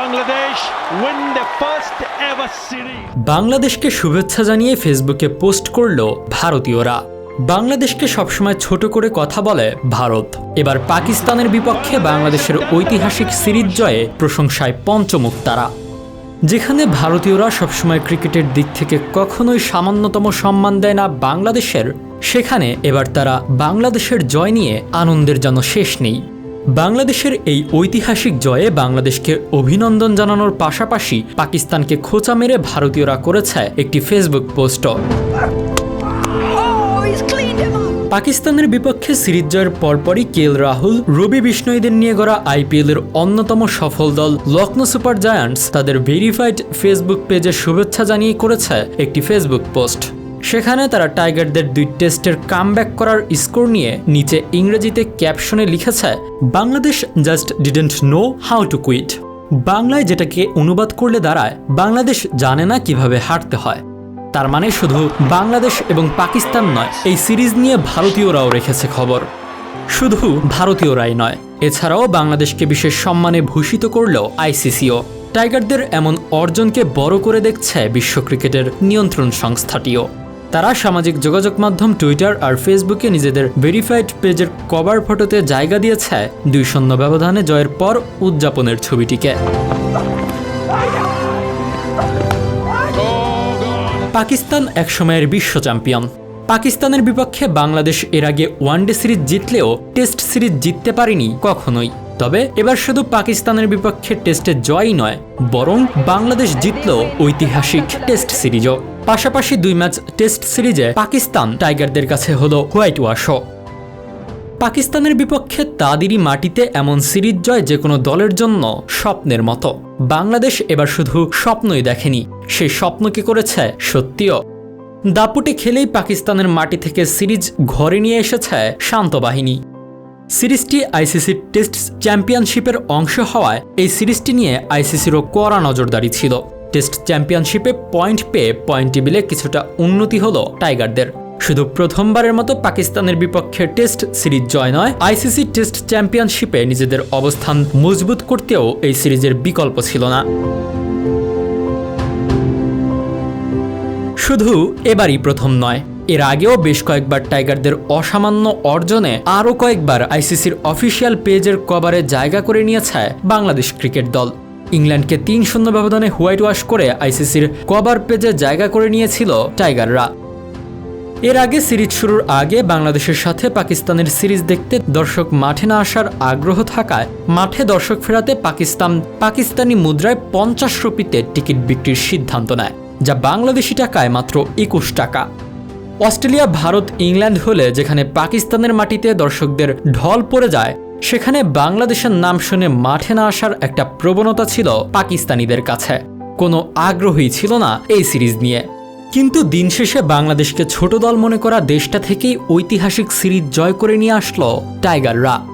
Bangladesh win their first ever series. বাংলাদেশকে শুভেচ্ছা জানিয়ে ফেসবুকে পোস্ট করল ভারতীয়রা। বাংলাদেশকে সবসময় ছোট করে কথা বলে ভারত। এবার পাকিস্তানের বিপক্ষে বাংলাদেশের ঐতিহাসিক সিরিজ জয়ে প্রশংসায় পঞ্চমুখ তারা যেখানে ভারতীয়রা সবসময় ক্রিকেটের দিক থেকে কখনোই সামান্যতম সম্মান দেয় না বাংলাদেশের, সেখানে এবার তারা বাংলাদেশের জয় নিয়ে আনন্দের যেন শেষ নেই। বাংলাদেশের এই ঐতিহাসিক জয়ে বাংলাদেশকে অভিনন্দন জানানোর পাশাপাশি পাকিস্তানকে খোঁচা মেরে ভারতীয়রা করেছে একটি ফেসবুক পোস্টও Oh. পাকিস্তানের বিপক্ষে সিরিজ জয়ের পরপরই কেএল রাহুল রবি বিষ্ণয়ীদের নিয়ে গড়া আইপিএলের অন্যতম সফল দল লখনৌ সুপার জায়ান্টস তাদের ভেরিফাইড ফেসবুক পেজে শুভেচ্ছা জানিয়ে করেছে একটি ফেসবুক পোস্ট সেখানে তারা টাইগারদের দুই টেস্টের কামব্যাক করার স্কোর নিয়ে নিচে ইংরেজিতে ক্যাপশনে লিখেছে, Bangladesh just didn't know how to quit. বাংলায় যেটাকে অনুবাদ করলে দাঁড়ায়, বাংলাদেশ জানে না কীভাবে হারতে হয়। তার মানে শুধু বাংলাদেশ এবং পাকিস্তান নয়, এই সিরিজ নিয়ে ভারতীয়রাও রেখেছে খবর। শুধু ভারতীয়রাই নয়, এছাড়াও বাংলাদেশকে বিশেষ সম্মানে ভূষিত করল আইসিসিও। টাইগারদের এমন অর্জনকে বড় করে দেখছে বিশ্ব ক্রিকেটের নিয়ন্ত্রণ সংস্থাটিও। তারা সামাজিক যোগাযোগ মাধ্যম টুইটার আর ফেসবুকে নিজেদের ভেরিফাইড পেজের কভার ফটোতে জায়গা দিয়েছে দুই শূন্য ব্যবধানে জয়ের পর উদযাপনের ছবিটিকে। পাকিস্তান একসময়ের বিশ্ব চ্যাম্পিয়ন। পাকিস্তানের বিপক্ষে বাংলাদেশ এর আগে ওয়ানডে সিরিজ জিতলেও টেস্ট সিরিজ জিততে পারেনি কখনোই। তবে এবার শুধু পাকিস্তানের বিপক্ষে টেস্টে জয়ই নয়, বরং বাংলাদেশ জিতল ঐতিহাসিক টেস্ট সিরিজও। পাশাপাশি দুই ম্যাচ টেস্ট সিরিজে পাকিস্তান টাইগারদের কাছে হলো হোয়াইট ওয়াশও। পাকিস্তানের বিপক্ষে তাদেরই মাটিতে এমন সিরিজ জয় যে কোনো দলের জন্য স্বপ্নের মতো। বাংলাদেশ এবার শুধু স্বপ্নই দেখেনি, সেই স্বপ্নকে করেছে সত্যিও। দাপুটে খেলেই পাকিস্তানের মাটি থেকে সিরিজ ঘরে নিয়ে এসেছে শান্ত বাহিনী। সিরিজটি আইসিসি টেস্ট চ্যাম্পিয়নশিপের অংশ হওয়ায় এই সিরিজটি নিয়ে আইসিসিরও কড়া নজরদারি ছিল। টেস্ট চ্যাম্পিয়নশিপে পয়েন্ট পেয়ে পয়েন্ট টেবিলে কিছুটা উন্নতি হলো টাইগারদের। শুধু প্রথমবারের মতো পাকিস্তানের বিপক্ষে টেস্ট সিরিজ জয় নয়, আইসিসি টেস্ট চ্যাম্পিয়নশিপে নিজেদের অবস্থান মজবুত করতেও এই সিরিজের বিকল্প ছিল না। শুধু এবারই প্রথম নয়, এর আগেও বেশ কয়েকবার টাইগারদের অসামান্য অর্জনে আরও কয়েকবার আইসিসির অফিসিয়াল পেজের কভারে জায়গা করে নিয়েছে বাংলাদেশ ক্রিকেট দল। ইংল্যান্ডকে তিন শূন্য ব্যবধানে হোয়াইট ওয়াশ করে আইসিসির কভার পেজে জায়গা করে নিয়েছিল টাইগাররা। এর আগে সিরিজ শুরুর আগে বাংলাদেশের সাথে পাকিস্তানের সিরিজ দেখতে দর্শক মাঠে না আসার আগ্রহ থাকায় মাঠে দর্শক ফেরাতে পাকিস্তান পাকিস্তানি মুদ্রায় পঞ্চাশ রুপিতে টিকিট বিক্রির সিদ্ধান্ত নেয়, যা বাংলাদেশি টাকায় মাত্র একুশ টাকা। অস্ট্রেলিয়া, ভারত, ইংল্যান্ড হলে যেখানে পাকিস্তানের মাটিতে দর্শকদের ঢল পড়ে যায় সেখানে বাংলাদেশের নাম শুনে মাঠে না আসার একটা প্রবণতা ছিল পাকিস্তানিদের কাছে। কোনো আগ্রহী ছিল না এই সিরিজ নিয়ে। কিন্তু দিন শেষে বাংলাদেশকে ছোট দল মনে করা দেশটা থেকেই ঐতিহাসিক সিরিজ জয় করে নিয়ে আসলো টাইগাররা।